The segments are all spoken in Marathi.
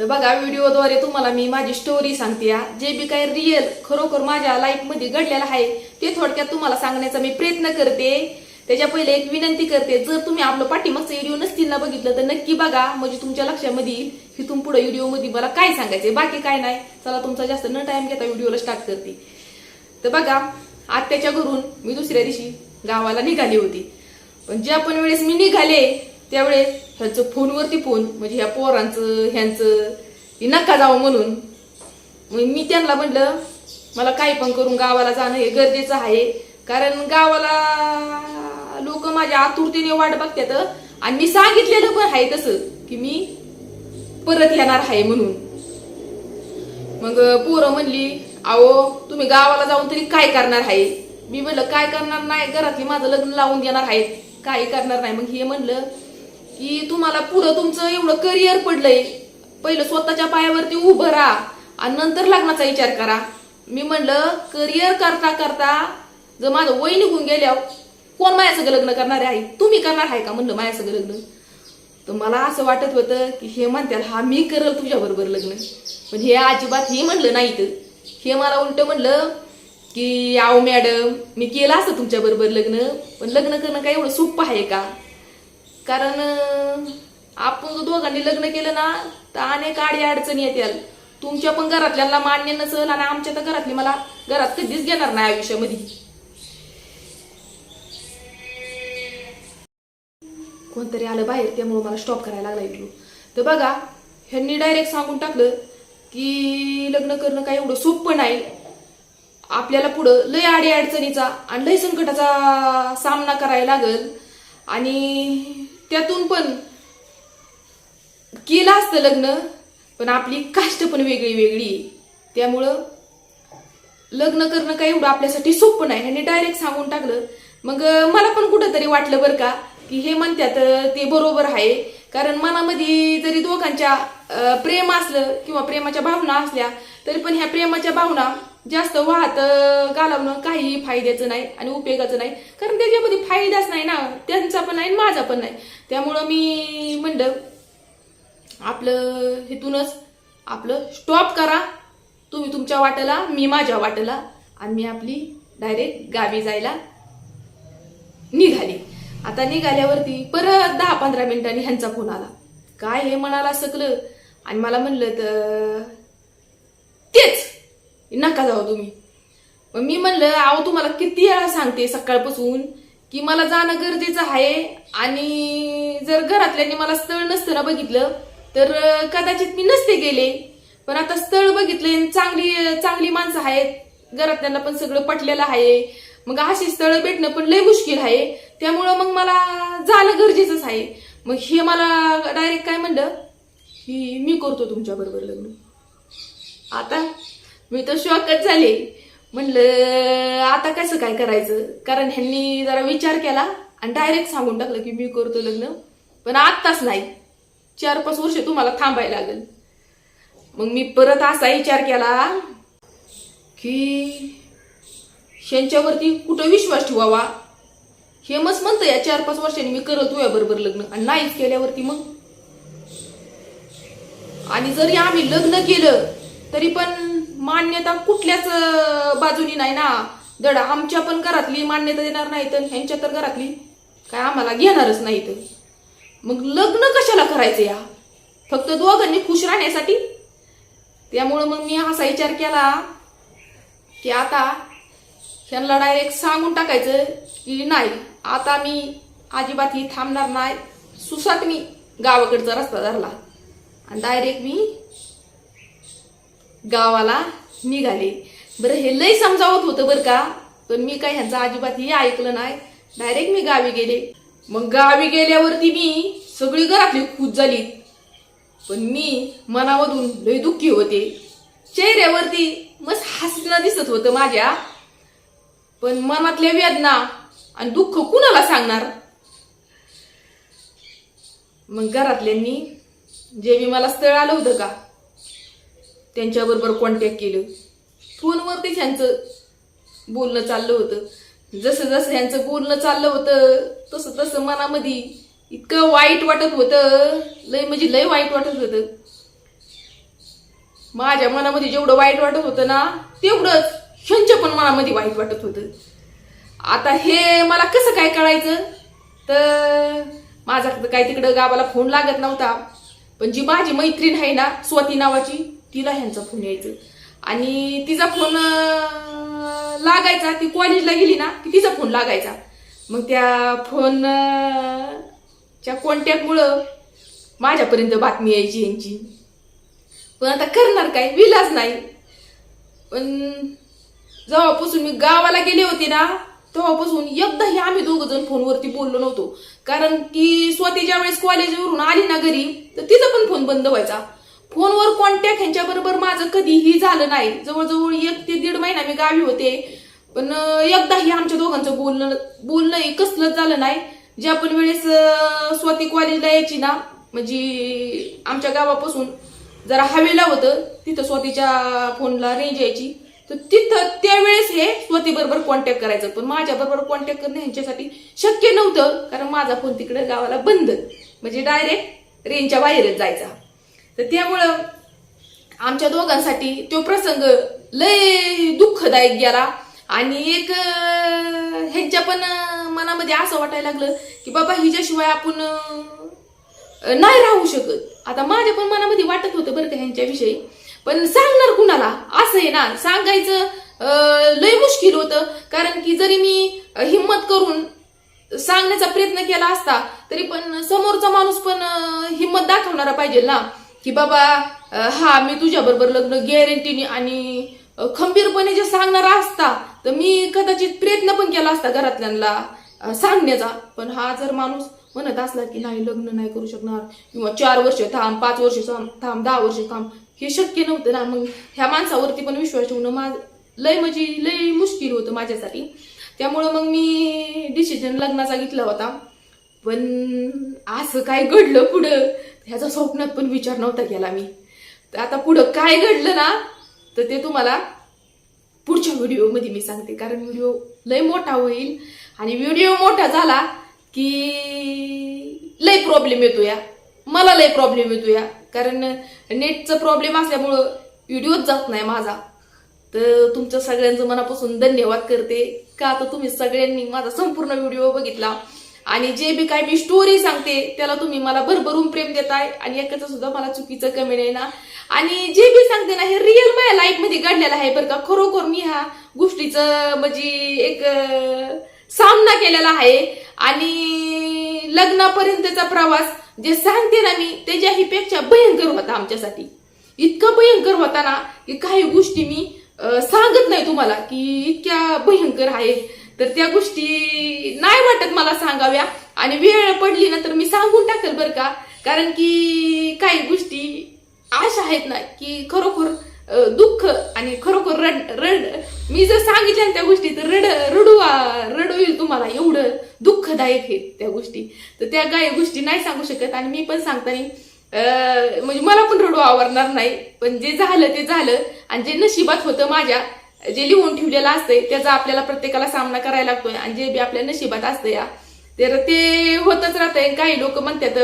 तर बघा व्हिडिओद्वारे तुम्हाला मी माझी स्टोरी सांगते जे बी काही रिअल खरोखर माझ्या लाईफमध्ये घडलेलं आहे ते थोडक्यात तुम्हाला सांगण्याचा मी प्रयत्न करते. त्याच्या पहिले एक विनंती करते जर तुम्ही आपलं पाठीमागचं व्हिडिओ नसतील ना बघितलं तर नक्की बघा. म्हणजे तुमच्या लक्षामध्ये येईल की तुम पुढे व्हिडिओमध्ये मला काय सांगायचंय बाकी काय नाही. चला तुमचा जास्त न टाइम घेता व्हिडिओला स्टार्ट करते. तर बघा आत्याच्या घरून मी दुसऱ्या दिवशी गावाला निघाली होती. पण ज्या पण वेळेस मी निघाले त्यावेळेस त्यांचं फोनवरती फोन म्हणजे ह्या पोरांचं ह्यांचं हे नका जावं म्हणून. मग मी त्यांना म्हटलं मला काही पण करून गावाला जाणं हे गरजेचं आहे. कारण गावाला लोक माझ्या आतुरतेने वाट बघतात आणि मी सांगितलेलं पण आहे तसं की मी परत येणार आहे म्हणून. मग पोरं म्हणली अहो तुम्ही गावाला जाऊन तरी काय करणार आहे? मी म्हणलं काय करणार नाही घरातली माझं लग्न लावून देणार आहेत. काही करणार नाही. मग हे म्हणलं की तुम्हाला पुढं तुमचं एवढं करिअर पडलंय. पहिलं स्वतःच्या पायावरती उभं राहा आणि नंतर लग्नाचा विचार करा. मी म्हणलं करिअर करता करता जर माझं वय निघून गेल्यावर कोण माझ्या सगळं लग्न करणार आहे? तुम्ही करणार आहे का? म्हणलं माझ्या सगळं लग्न. तर मला असं वाटत होतं की हे म्हणत्याल हा मी करल तुझ्या बरोबर लग्न. पण हे अजिबात हे म्हणलं नाही तर. हे मला उलट म्हणलं की आहो मॅडम मी केलं असं तुमच्या बरोबर लग्न पण लग्न करणं काय एवढं सोपं आहे का? कारण आपण जर दोघांनी लग्न केलं ना तर अनेक आडी अडचणी येतील तुमच्या पण घरातल्यांना मान्य नसेल आणि आमच्या तर घरातली मला घरात कधीच घेणार नाही आयुष्यामध्ये. कोणतरी आलं बाहेर त्यामुळे मला स्टॉप करायला लागला इथलो तर बघा ह्यांनी डायरेक्ट सांगून टाकलं की लग्न करणं काय एवढं सोपं नाही. आपल्याला पुढं लय आडी अडचणीचा आणि लय संकटाचा सामना करायला लागल. आणि त्यातून पण केलं असतं लग्न पण आपली काष्ट पण वेगळी वेगळी. त्यामुळं लग्न करणं काही एवढं आपल्यासाठी सोपं नाही. ह्यांनी डायरेक्ट सांगून टाकलं. मग मला पण कुठंतरी वाटलं बरं का की हे म्हणतात ते बरोबर आहे. कारण मनामध्ये जरी दोघांच्या प्रेम असलं किंवा प्रेमाच्या भावना असल्या तरी पण ह्या प्रेमाच्या भावना जास्त वाहत घालवणं काही फायद्याचं नाही आणि उपयोगाचं नाही. कारण त्याच्यामध्ये फायदाच नाही ना. त्यांचा पण नाही आणि माझा पण नाही. त्यामुळं मी म्हणलं आपलं हेतूनच आपलं स्टॉप करा. तुम्ही तुमच्या वाटेला मी माझ्या वाटेला आणि मी आपली डायरेक्ट गावी जायला निघाली. आता निघाल्यावरती परत दहा पंधरा मिनिटांनी ह्यांचा फोन आला. काय हे म्हणाला सकलं? आणि मला म्हणलं तर तेच. नका जाऊ तुम्ही? मग मी म्हणलं अहो तुम्हाला किती वेळा सांगते सकाळपासून की मला जाणं गरजेचं आहे आणि जर घरातल्यांनी मला स्थळ नसतं ना बघितलं तर कदाचित मी नसते गेले. पण आता स्थळ बघितले चांगली चांगली माणसं आहेत. घरातल्यांना पण सगळं पटलेलं आहे. मग अशी स्थळं भेटणं पण लय मुश्किल आहे. त्यामुळं मग मला जाणं गरजेचंच आहे. मग हे मला डायरेक्ट काय म्हणलं? की मी करतो तुमच्याबरोबर लग्न. आता मी तर शॉकच झाले. म्हणलं आता कसं काय करायचं? कारण ह्यांनी जरा विचार केला आणि डायरेक्ट सांगून टाकलं की मी करतो लग्न पण आत्ताच नाही. चार पाच वर्ष तुम्हाला थांबायला लागेल. मग मी परत असा विचार केला की ह्यांच्यावरती कुठं विश्वास ठेवावा? हे मस्त म्हणतं या चार पाच वर्षांनी मी करत तुझ्या बरोबर लग्न. आणि नाहीच केल्यावरती मग. आणि जरी आम्ही लग्न केलं तरी पण मान्यता कुठल्याच बाजूनी नाही ना. दड आमच्या पण घरातली मान्यता देणार नाही तर ह्यांच्या तर घरातली. काय आम्हाला घेणारच नाही तर मग लग्न कशाला करायचं या? फक्त दोघांनी खुश राहण्यासाठी? त्यामुळं मग मी असा विचार केला की आता ह्यांना डायरेक्ट सांगून टाकायचं की नाही आता मी अजिबात ही थांबणार नाही. सुसाट मी गावाकडचा रस्ता धरला. आणि डायरेक्ट मी गावाला निघाले. बरं हे लय समजावत होतं बरं का? पण मी काय ह्यांचं अजिबात हे ऐकलं नाही. डायरेक्ट मी गावी गेले. मग गावी गेल्यावरती मी सगळी घरातली खुश झाली. पण मी मनामधून लय दुःखी होते. चेहऱ्यावरती मस्त हसणं दिसत होतं माझ्या. पण मनातल्या वेदना आणि दुःख कुणाला सांगणार? मग घरातल्यांनी जे मी मला स्थळ आलं होतं का? त्यांच्याबरोबर कॉन्टॅक्ट केलं. फोनवरती त्यांचं बोलणं चाललं होतं. जसं जसं ह्यांचं बोलणं चाललं होतं तसं तसं मनामध्ये इतकं वाईट वाटत होतं. लय म्हणजे लय वाईट वाटत होतं. माझ्या मनामध्ये जेवढं वाईट वाटत होतं ना तेवढंच ह्यांच्या पण मनामध्ये वाईट वाटत होतं. आता हे मला कसं काय कळायचं? तर माझा काही काय तिकडं गावाला फोन लागत नव्हता. पण जी माझी मैत्रीण आहे ना स्वाती नावाची तिला ह्यांचा फोन यायचं. आणि तिचा फोन लागायचा. ती कॉलेजला गेली ना की तिचा फोन लागायचा. मग त्या फोन च्या कॉन्टॅक्टमुळं माझ्यापर्यंत बातमी यायची यांची पण आता करणार काय? विलाज नाही. पण जेव्हापासून मी गावाला गेले होते ना तेव्हापासून एकदाही आम्ही दोघ जण फोनवरती बोललो नव्हतो. कारण की स्वाती ज्या वेळेस कॉलेजवरून आली ना घरी तर तिचा पण फोन बंद व्हायचा. फोनवर कॉन्टॅक्ट ह्यांच्याबरोबर माझं कधीही झालं नाही. जवळजवळ एक ते दीड महिना मी गावी होते. पण एकदाही आमच्या दोघांचं बोलणं बोलणं कसलंच झालं नाही. ज्या पण वेळेस स्वाती कॉलेजला यायची ना म्हणजे आमच्या गावापासून जरा हवेला होतं तिथं स्वातीच्या फोनला रेंज यायची. तर तिथं त्यावेळेस हे स्वतीबरोबर कॉन्टॅक्ट करायचं. पण माझ्याबरोबर कॉन्टॅक्ट करणं ह्यांच्यासाठी शक्य नव्हतं कारण माझा फोन तिकडे गावाला बंद. म्हणजे डायरेक्ट रेंजच्या बाहेरच जायचा. तर त्यामुळं आमच्या दोघांसाठी तो प्रसंग लय दुःखदायक गेला. आणि एक ह्यांच्या पण मनामध्ये असं वाटायला लागलं की बाबा हिच्याशिवाय आपण नाही राहू शकत. आता माझ्या पण मनामध्ये वाटत होतं बरं का ह्यांच्याविषयी. पण सांगणार कुणाला? असं आहे ना. सांगायचं लय मुश्किल होतं. कारण की जरी मी हिंमत हिम्मत करून सांगण्याचा प्रयत्न केला असता तरी पण समोरचा माणूस पण हिम्मत हिंमत दाखवणारा पाहिजे ना. की बाबा हा मी तुझ्या बरोबर लग्न गॅरंटीने आणि खंबीरपणे जे सांगणारा असता तर मी कदाचित प्रयत्न पण केला असता घरातल्यांना सांगण्याचा. पण हा जर माणूस म्हणत असला की नाही लग्न नाही करू शकणार किंवा चार वर्ष थांब पाच वर्ष थांब थांब दहा वर्ष थांब हे शक्य नव्हतं ना. मग ह्या माणसावरती पण विश्वास ठेवणं माझ लय म्हणजे लय मुश्किल होतं माझ्यासाठी. त्यामुळं मग मी डिसिजन लग्नाचा घेतला होता. पण असं काय घडलं पुढं? ह्याचा स्वप्नात पण विचार नव्हता केला मी. तर आता पुढं काय घडलं ना तर ते तुम्हाला पुढच्या व्हिडिओमध्ये मी सांगते. कारण व्हिडिओ लय मोठा होईल आणि व्हिडिओ मोठा झाला की लय प्रॉब्लेम येतो या. मला लय प्रॉब्लेम येतो या. कारण नेटचं प्रॉब्लेम असल्यामुळं व्हिडिओच जात नाही माझा. तर तुमच्या सगळ्यांचं मनापासून धन्यवाद करते. का तर तुम्ही सगळ्यांनी माझा संपूर्ण व्हिडिओ बघितला. आणि जे बी काय मी स्टोरी सांगते त्याला तुम्ही मला भरभरून प्रेम देताय आणि एकाचं सुद्धा मला चुकीचं कमेंट आहे ना आणि जे बी सांगते ना हे रिअल माझ्या लाईफमध्ये घडलेलं आहे बरं का. खरोखर मी ह्या गोष्टीचं म्हणजे एक सामना केलेला आहे. आणि लग्नापर्यंतचा प्रवास जे सांगते ना मी त्याच्याही पेक्षा भयंकर होता आमच्यासाठी. इतका भयंकर होता ना की काही गोष्टी मी सांगत नाही तुम्हाला की इतक्या भयंकर आहेत तर त्या गोष्टी नाही वाटत मला सांगाव्या. आणि वेळ पडली ना तर मी सांगून टाकेल बरं का. कारण की काही गोष्टी अशा आहेत ना की खरोखर दुःख आणि खरोखर रड रड. मी जर सांगितल्या ना त्या गोष्टी तर रड रडू रडू येईल तुम्हाला. एवढं दुःखदायक आहे त्या गोष्टी. तर त्या काही गोष्टी नाही सांगू शकत आणि मी पण सांगताना म्हणजे मला पण रडू आवडणार नाही. पण जे झालं ते झालं. आणि जे नशिबात होतं माझ्या जे लिहून ठेवलेलं असतंय त्याचा आपल्याला प्रत्येकाला सामना करायला लागतोय आणि जे बी आपल्या नशिबात असतं या तर ते होतच राहतंय. काही लोक म्हणतात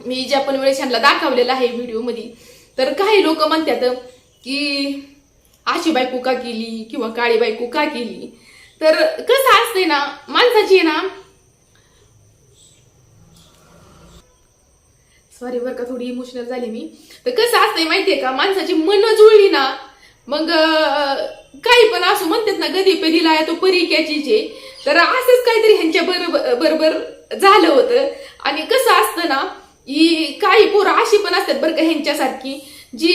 मी ज्या पण वेळेस यांना दाखवलेलं आहे व्हिडिओमध्ये तर काही लोक म्हणतात की अशी बायको का केली? किंवा काळी बायको का केली? तर कसं असतंय ना माणसाची आहे ना सॉरी बरं का थोडी इमोशनल झाली मी. तर कसं असतंय माहितीये का माणसाची मन जुळली ना मग काही पण असं म्हणतात ना गदी पेरीला तो परी कॅचीचे तर असंच काहीतरी ह्यांच्या बरोबर बरोबर झालं होतं. आणि कसं असतं ना ही काही पोरं अशी पण असतात बरं का ह्यांच्यासारखी जी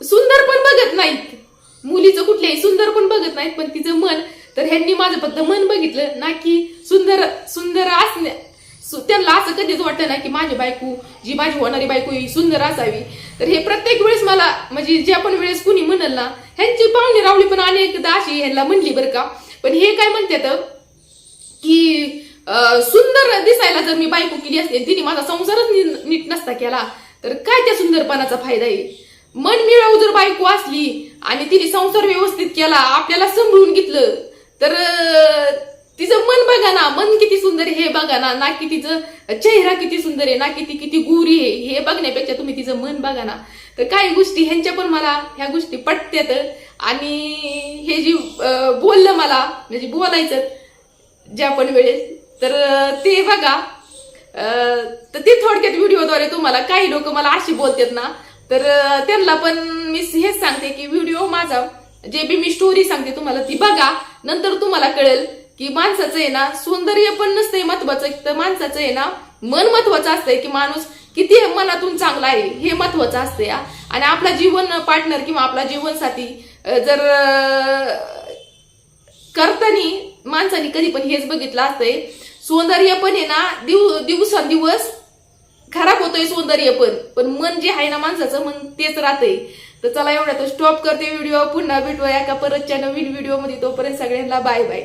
सुंदर पण बघत नाहीत. मुलीचं कुठल्याही सुंदर पण बघत नाहीत पण तिचं मन. तर ह्यांनी माझं फक्त मन बघितलं ना की सुंदर सुंदर असण्या त्यांना असं कधीच वाटतं ना की माझी बायको जी माझी होणारी बायको ही सुंदर असावी. तर हे प्रत्येक वेळेस मला म्हणजे ज्या पण वेळेस कुणी म्हणल ना ह्यांची पाहुणे रावली पण अनेकदा अशी ह्यांना म्हणली बरं का. पण हे काय म्हणतात की सुंदर दिसायला जर मी बायको केली असते तिने माझा संसारच नी- नीट नसता केला तर काय त्या सुंदरपणाचा फायदा आहे? मन मिळावू जर बायको असली आणि तिने संसार व्यवस्थित केला आपल्याला सांभाळून घेतलं तर तिचं मन बघा ना मन किती सुंदर हे बघा ना ना की तिचं चेहरा किती सुंदर आहे ना किती किती गोरी आहे हे बघण्यापेक्षा तुम्ही तिचं मन बघा ना. तर काही गोष्टी ह्यांच्या पण मला ह्या गोष्टी पटत्यात. आणि हे जी बोललं मला म्हणजे बोलायचं ज्या पण वेळेस तर ते बघा. तर ते थोडक्यात व्हिडिओद्वारे तुम्हाला काही लोक मला अशी बोलतात ना तर त्यांना पण मी हेच सांगते की व्हिडिओ माझा जे बी मी स्टोरी सांगते तुम्हाला ती बघा नंतर तुम्हाला कळेल. की माणसाचं आहे ना सौंदर्य पण नसतंय महत्वाचं. तर माणसाचं आहे ना मन महत्वाचं असतंय की माणूस किती मनातून चांगला आहे हे महत्वाचं असतंय आणि आपला जीवन पार्टनर किंवा आपला जीवनसाथी जर करतानी माणसाने कधी पण हेच बघितलं असतंय सौंदर्य पण आहे ना दिव दिवसांदिवस खराब होतोय सौंदर्य पण. पण मन जे आहे ना माणसाचं मन तेच राहतंय. तर चला एवढ्या तर स्टॉप करते व्हिडिओ पुन्हा भेटूया एका परतच्या नवीन व्हिडिओमध्ये तोपर्यंत सगळ्यांना बाय बाय